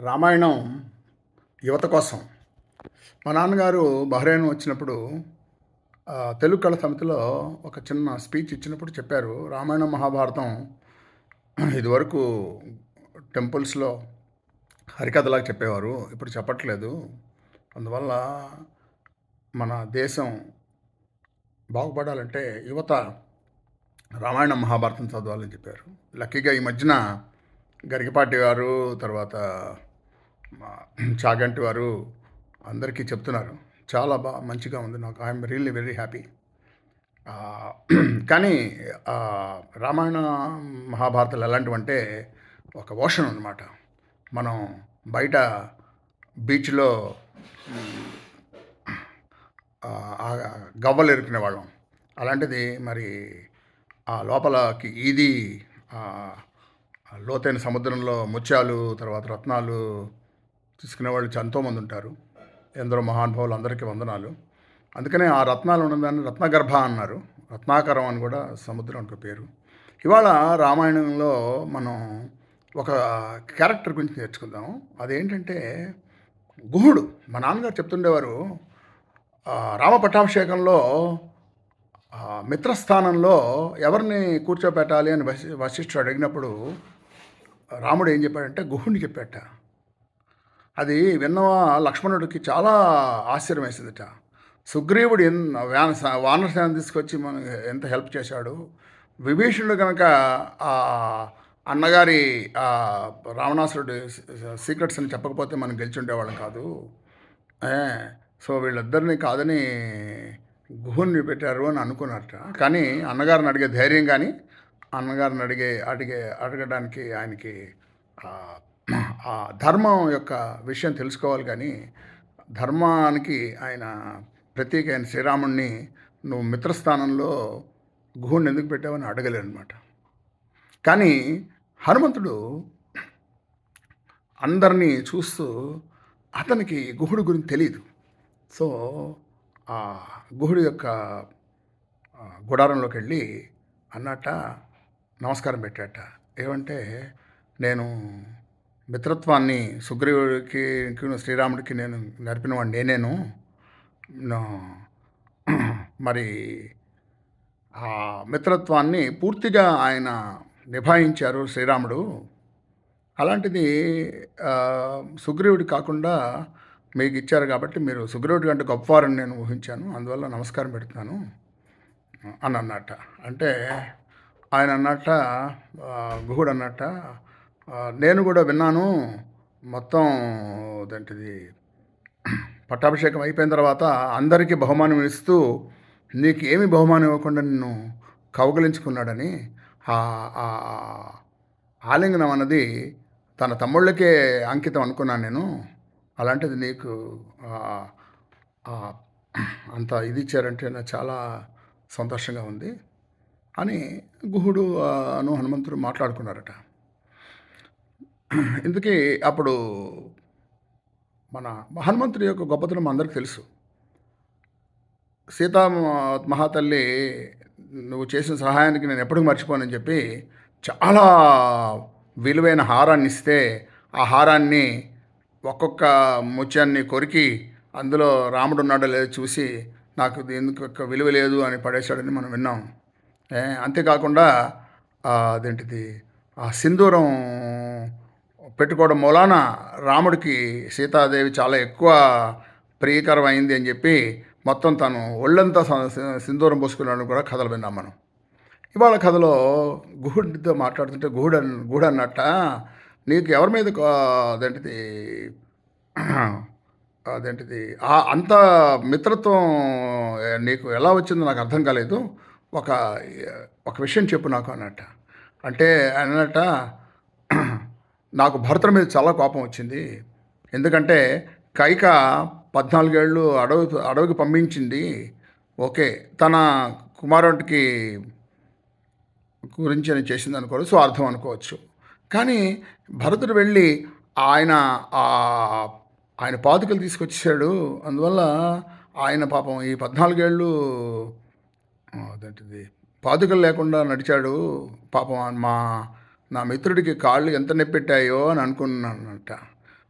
రామాయణం యువత కోసం. మా నాన్నగారు బహ్రెయిన్ వచ్చినప్పుడు తెలుగు కళ సమితిలో ఒక చిన్న స్పీచ్ ఇచ్చినప్పుడు చెప్పారు రామాయణం మహాభారతం ఇదివరకు టెంపుల్స్లో హరికథలాగా చెప్పేవారు ఇప్పుడు చెప్పట్లేదు. అందువల్ల మన దేశం బాగుపడాలంటే యువత రామాయణం మహాభారతం చదవాలని చెప్పారు. లక్కీగా ఈ మధ్యన గరికపాటి గారు తర్వాత చాగంటి వారు అందరికీ చెప్తున్నారు. చాలా బాగా మంచిగా ఉంది నాకు. I'm really very happy. కానీ రామాయణ మహాభారతాలు ఎలాంటివంటే ఒక ఓషన్ అనమాట మనం బయట బీచ్లో గవ్వలు ఎరుకునే వాళ్ళం. అలాంటిది మరి ఆ లోపలకి ఇది లోతైన సముద్రంలో ముత్యాలు తర్వాత రత్నాలు తీసుకునే వాళ్ళు ఎంతోమంది ఉంటారు. ఎందరో మహానుభావులు అందరికీ వందనాలు. అందుకనే ఆ రత్నాలు ఉన్నదాన్ని రత్నగర్భ అన్నారు. రత్నాకరం అని కూడా సముద్రం సముద్రానికి పేరు. ఇవాళ రామాయణంలో మనం ఒక క్యారెక్టర్ గురించి నేర్చుకుందాం. అదేంటంటే గుహుడు మా నాన్నగారు చెప్తుండేవారు రామ పట్టాభిషేకంలో మిత్రస్థానంలో ఎవరిని కూర్చోబెట్టాలి అని వశి వశిష్ఠుడు అడిగినప్పుడు రాముడు ఏం చెప్పాడంటే గుహుణ్ణి చెప్పాట. అది విన్నవా లక్ష్మణుడికి చాలా ఆశ్చర్యం వేసిందిట సుగ్రీవుడు ఎన్ వాన వానరసేన తీసుకొచ్చి మనకి ఎంత హెల్ప్ చేశాడు? విభీషణుడు కనుక ఆ అన్నగారి రావణాసురుడు సీక్రెట్స్ అని చెప్పకపోతే మనం గెలిచి ఉండేవాళ్ళం కాదు. సో వీళ్ళిద్దరిని కాదని గుహుని పెట్టారు అని అనుకున్నారట. కానీ అన్నగారిని అడిగే ధైర్యం కానీ అన్నగారిని అడిగే అడిగే అడగడానికి ఆయనకి ఆ, ధర్మం యొక్క విషయం తెలుసుకోవాలి కానీ ధర్మానికి ఆయన ప్రతీక ఆయన శ్రీరాముణ్ణి నువ్వు మిత్రస్థానంలో గుహుడిని ఎందుకు పెట్టావని అడగలేరు అనమాట కానీ హనుమంతుడు అందరినీ చూస్తూ అతనికి గుహుడు గురించి తెలియదు సో ఆ గుహుడు యొక్క గుడారంలోకి వెళ్ళి అన్నట్ట నమస్కారం పెట్టాట. ఏమంటే నేను మిత్రత్వాన్ని సుగ్రీవుడికి శ్రీరాముడికి నేను నేర్పినవాడు నేనేను. మరి ఆ మిత్రత్వాన్ని పూర్తిగా ఆయన నిభాయించారు శ్రీరాముడు. అలాంటిది సుగ్రీవుడి కాకుండా మీకు ఇచ్చారు కాబట్టి మీరు సుగ్రీవుడి కంటే గొప్పవారని నేను ఊహించాను. అందువల్ల నమస్కారం పెడుతున్నాను. అని అన్నట అంటే ఆయన అన్నట్ట గుహుడు అన్నట్ట నేను కూడా విన్నాను. మొత్తం అదేంటిది పట్టాభిషేకం అయిపోయిన తర్వాత అందరికీ బహుమానం ఇస్తూ నీకు ఏమి బహుమానం ఇవ్వకుండా నిన్ను కౌగలించుకున్నాడని ఆలింగనం అన్నది తన తమ్ముళ్ళకే అంకితం అనుకున్నాను నేను. అలాంటిది నీకు అంత ఇది ఇచ్చారంటే నాకు చాలా సంతోషంగా ఉంది. అని గుహుడు అను హనుమంతుడు మాట్లాడుకున్నారట. ఇందుకే అప్పుడు మన హనుమంతుడి యొక్క గొప్పతనం అందరికి తెలుసు. సీతా మహాతల్లి నువ్వు చేసిన సహాయానికి నేను ఎప్పటికీ మర్చిపోనని చెప్పి చాలా విలువైన హారాన్ని ఇస్తే ఆ హారాన్ని ఒక్కొక్క ముత్యాన్ని కొరికి అందులో రాముడు ఉన్నాడో లేదో చూసి నాకు దీనికి విలువ లేదు అని పడేశాడని మనం విన్నాం. అంతేకాకుండా అదేంటిది ఆ సింధూరం పెట్టుకోవడం మూలాన రాముడికి సీతాదేవి చాలా ఎక్కువ ప్రియకరమైంది అని చెప్పి మొత్తం తను ఒళ్ళంతా సింధూరం పోసుకున్నాడు కూడా కథలు విన్నాం మనం. ఇవాళ కథలో గుహుడితో మాట్లాడుతుంటే గుహుడు అన్ గుహుడు అన్నట్ట నీకు ఎవరి మీద కో- అదేంటిది అదేంటిది అంత మిత్రత్వం నీకు ఎలా వచ్చిందో నాకు అర్థం కాలేదు. ఒక ఒక విషయం చెప్పు నాకు అన్నట్ట. అంటే ఆయన నాకు భరతుడి మీద చాలా కోపం వచ్చింది. ఎందుకంటే కైక పద్నాలుగేళ్ళు అడవి అడవికి పంపించింది. ఓకే తన కుమారుడికి గురించి అని చేసింది అనుకోవచ్చు స్వార్థం అనుకోవచ్చు. కానీ భరతుడు వెళ్ళి ఆయన ఆయన పాదుకలు తీసుకొచ్చేసాడు అందువల్ల ఆయన పాపం ఈ పద్నాలుగేళ్ళు ఆ, పాదుకలు లేకుండా నడిచాడు పాపం మా నా మిత్రుడికి కాళ్ళు ఎంత నొప్పెట్టాయో అని అనుకున్నానంట.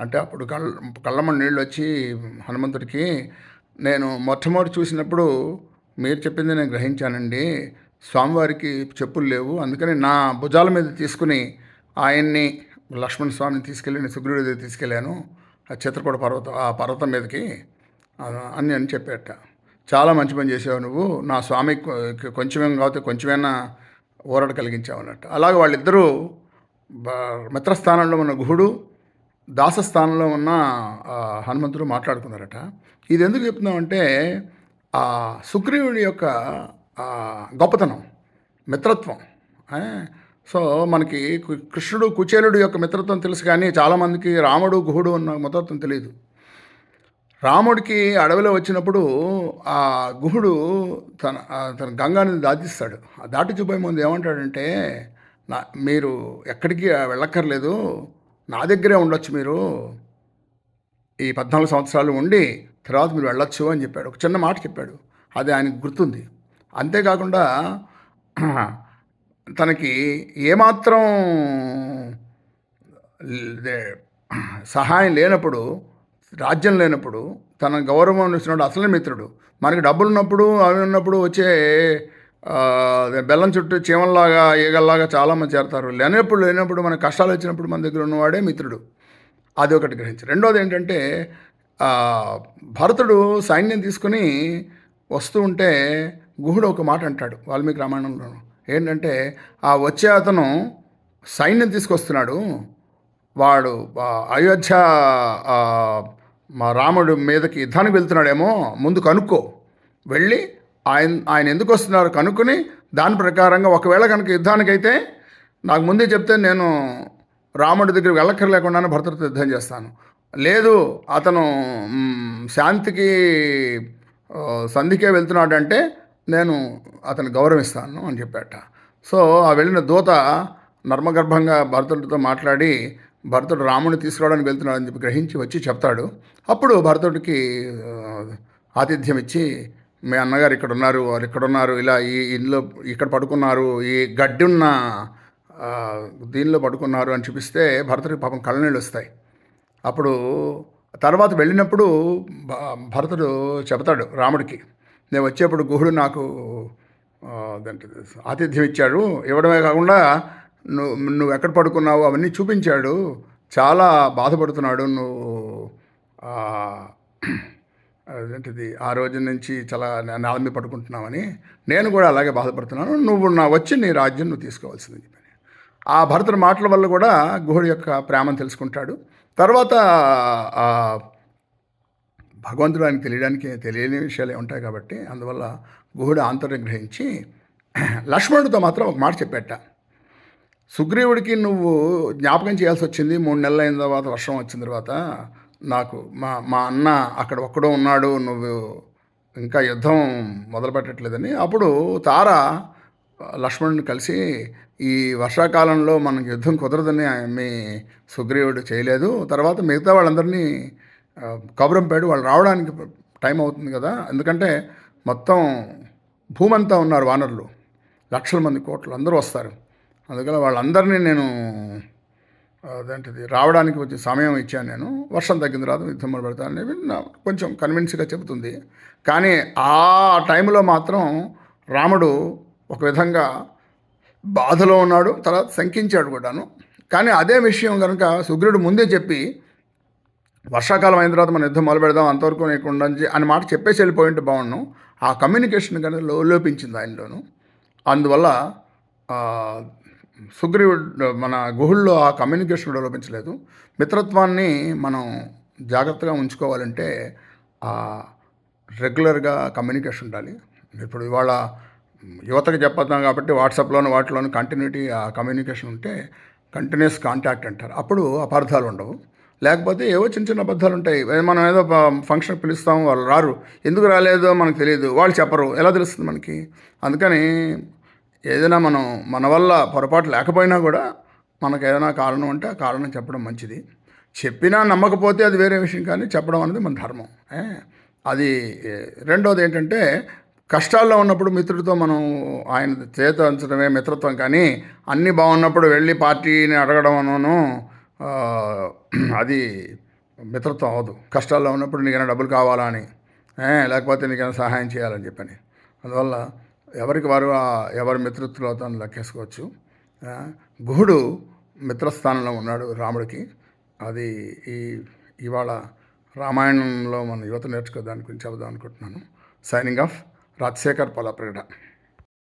అంటే అప్పుడు కళ్ళ కళ్ళమ్మ నీళ్ళు వచ్చి హనుమంతుడికి నేను మొట్టమొదటి చూసినప్పుడు మీరు చెప్పింది నేను గ్రహించానండి. స్వామివారికి చెప్పులు లేవు. అందుకని నా భుజాల మీద తీసుకుని ఆయన్ని లక్ష్మణ స్వామిని తీసుకెళ్ళి నేను సుగ్రీవుడి దగ్గర తీసుకెళ్ళాను. ఆ చిత్రకూట పర్వతం ఆ పర్వతం మీదకి అని అని చెప్పేట చాలా మంచి పని చేసావు నువ్వు. నా స్వామికి కొంచెమేం కాకపోతే కొంచెమైనా ఊరట కలిగించావు అన్నట్టు అలాగే వాళ్ళిద్దరూ బ- మిత్రస్థానంలో ఉన్న గుహుడు దాసస్థానంలో ఉన్న హనుమంతుడు మాట్లాడుకున్నారట. ఇది ఎందుకు చెప్తున్నామంటే ఆ సుగ్రీవుడి యొక్క గొప్పతనం మిత్రత్వం సో మనకి కృష్ణుడు కుచేలుడు యొక్క మిత్రత్వం తెలుసు కానీ చాలామందికి రాముడు గుహుడు ఉన్న మిత్రత్వం తెలియదు. రాముడికి అడవిలో వచ్చినప్పుడు ఆ గుహుడు తన తన గంగాని దాటిస్తాడు. ఆ దాటి చూపోయే ముందు ఏమంటాడంటే నా మీరు ఎక్కడికి వెళ్ళక్కర్లేదు నా దగ్గరే ఉండొచ్చు మీరు. ఈ పద్నాలుగు సంవత్సరాలు ఉండి తర్వాత మీరు వెళ్ళొచ్చు అని చెప్పాడు. ఒక చిన్న మాట చెప్పాడు. అది ఆయనకు గుర్తుంది. అంతేకాకుండా తనకి ఏమాత్రం సహాయం లేనప్పుడు రాజ్యం లేనప్పుడు తన గౌరవం ఇస్తున్నాడు అసలు మిత్రుడు. మనకి డబ్బులు ఉన్నప్పుడు అవి ఉన్నప్పుడు వచ్చే బెల్లం చుట్టూ చీమల్లాగా ఈగల్లాగా చాలామంది చేరతారు. లేనప్పుడు లేనప్పుడు మన కష్టాలు వచ్చినప్పుడు మన దగ్గర ఉన్నవాడే మిత్రుడు. అది ఒకటి గ్రహించి. రెండోది ఏంటంటే భరతుడు సైన్యం తీసుకుని వస్తూ ఉంటే గుహుడు ఒక మాట అంటాడు వాల్మీకి రామాయణంలో ఏంటంటే ఆ వచ్చే అతను సైన్యం తీసుకొస్తున్నాడు. వాడు అయోధ్య మా రాముడు మీదకి యుద్ధానికి వెళ్తున్నాడేమో ముందు కనుక్కో. వెళ్ళి ఆయన ఆయన ఎందుకు వస్తున్నారో కనుక్కొని దాని ప్రకారంగా ఒకవేళ కనుక యుద్ధానికైతే నాకు ముందే చెప్తే నేను రాముడి దగ్గరికి వెళ్ళక్కర్లేకుండానే భర్తతో యుద్ధం చేస్తాను. లేదు అతను శాంతికి సంధికే వెళ్తున్నాడంటే నేను అతను గౌరవిస్తాను అని చెప్పాట. సో ఆ వెళ్ళిన దూత నర్మగర్భంగా భరతుడితో మాట్లాడి భరతుడు రాముని తీసుకురావడానికి వెళ్తున్నాడని చెప్పి గ్రహించి వచ్చి చెప్తాడు. అప్పుడు భరతుడికి ఆతిథ్యం ఇచ్చి మీ అన్నగారు ఇక్కడ ఉన్నారు వారు ఇక్కడ ఉన్నారు ఇలా ఈ ఇంట్లో ఇక్కడ పడుకున్నారు ఈ గడ్డి ఉన్న దీనిలో పడుకున్నారు అని చూపిస్తే భరతుడికి పాపం కళ్ళనీళ్ళు వస్తాయి. అప్పుడు తర్వాత వెళ్ళినప్పుడు భ- భరతుడు చెబుతాడు రాముడికి నేను వచ్చేప్పుడు గుహుడు నాకు ఆతిథ్యం ఇచ్చాడు ఇవ్వడమే కాకుండా నువ్వు నువ్వు ఎక్కడ పడుకున్నావు అవన్నీ చూపించాడు. చాలా బాధపడుతున్నాడు. నువ్వు ఏంటిది అదేంటిది ఆ రోజు నుంచి చాలా నేల మీద పడుకుంటున్నావని నేను కూడా అలాగే బాధపడుతున్నాను. నువ్వు నా వచ్చి నీ రాజ్యం నువ్వు తీసుకోవాల్సింది చెప్పని. ఆ భరతుడి మాటల వల్ల కూడా గుహుడి యొక్క ప్రేమను తెలుసుకుంటాడు. తర్వాత భగవంతుడు ఆయన తెలియడానికి తెలియని విషయాలు ఉంటాయి కాబట్టి అందువల్ల గుహుడు ఆంతర్యం గ్రహించి లక్ష్మణుడితో మాత్రం ఒక మాట చెప్పేట. సుగ్రీవుడికి నువ్వు జ్ఞాపకం చేయాల్సి వచ్చింది. మూడు నెలలు అయిన తర్వాత వర్షం వచ్చిన తర్వాత నాకు మా మా అన్న అక్కడ ఒక్కడో ఉన్నాడు నువ్వు ఇంకా యుద్ధం మొదలు పెట్టట్లేదని అప్పుడు తార లక్ష్మణుని కలిసి ఈ వర్షాకాలంలో మనం యుద్ధం కుదరదని మీ సుగ్రీవుడు చేయలేదు. తర్వాత మిగతా వాళ్ళందరినీ కబురంపాడు వాళ్ళు రావడానికి టైం అవుతుంది కదా. ఎందుకంటే మొత్తం భూమంతా ఉన్నారు వానరులు. లక్షల మంది కోట్లు అందరూ వస్తారు. అందుకని వాళ్ళందరినీ నేను అదేంటిది రావడానికి వచ్చే సమయం ఇచ్చాను నేను. వర్షం తగ్గిన తర్వాత యుద్ధం మొదలు పెడతాను కొంచెం కన్విన్స్గా చెబుతుంది. కానీ ఆ టైంలో మాత్రం రాముడు ఒక విధంగా బాధలో ఉన్నాడు తర్వాత శంకించాడు కూడాను. కానీ అదే విషయం కనుక సుగ్రుడు ముందే చెప్పి వర్షాకాలం అయిన తర్వాత మనం యుద్ధం మొదలు పెడదాం అంతవరకు నీకు ఉండని అని మాట చెప్పేసి వెళ్ళిపోయింటే బాగుండు. ఆ కమ్యూనికేషన్ కనుక లో లోపించింది ఆయనలోను. అందువల్ల సుగ్రీవుడు మన గుహుల్లో ఆ కమ్యూనికేషన్ కూడా లోపించలేదు. మిత్రత్వాన్ని మనం జాగ్రత్తగా ఉంచుకోవాలంటే ఆ రెగ్యులర్గా కమ్యూనికేషన్ ఉండాలి. ఇప్పుడు ఇవాళ యువతకు చెప్పొద్దాం కాబట్టి వాట్సాప్లోను వాటిలోను కంటిన్యూటీ ఆ కమ్యూనికేషన్ ఉంటే కంటిన్యూస్ కాంటాక్ట్ అంటారు. అప్పుడు అపార్థాలు ఉండవు. లేకపోతే ఏవో చిన్న చిన్న అబద్ధాలు ఉంటాయి. మనం ఏదో ఫంక్షన్ పిలుస్తాం వాళ్ళు రారు. ఎందుకు రాలేదో మనకు తెలియదు. వాళ్ళు చెప్పరు. ఎలా తెలుస్తుంది మనకి? అందుకని ఏదైనా మనం మన వల్ల పొరపాటు లేకపోయినా కూడా మనకు ఏదైనా కారణం ఉంటే ఆ కారణం చెప్పడం మంచిది. చెప్పినా నమ్మకపోతే అది వేరే విషయం కానీ చెప్పడం అనేది మన ధర్మం. అది రెండోది ఏంటంటే కష్టాల్లో ఉన్నప్పుడు మిత్రుడితో మనం ఆయన చేత ఉంచడమే మిత్రత్వం కానీ అన్నీ బాగున్నప్పుడు వెళ్ళి పార్టీని అడగడం అనను అది మిత్రత్వం అవ్వదు. కష్టాల్లో ఉన్నప్పుడు నీకైనా డబ్బులు కావాలా అని లేకపోతే నీకైనా సహాయం చేయాలని చెప్పని. అందువల్ల ఎవరికి వారు ఎవరి మిత్రత్వంలో తను లెక్కేసుకోవచ్చు. గుహుడు మిత్రస్థానంలో ఉన్నాడు రాముడికి. అది ఈ ఇవాళ రామాయణంలో మన యువత నేర్చుకో దాని గురించి చెబుదాం అనుకుంటున్నాను. Signing off Rajasekhar పొలప్రగడ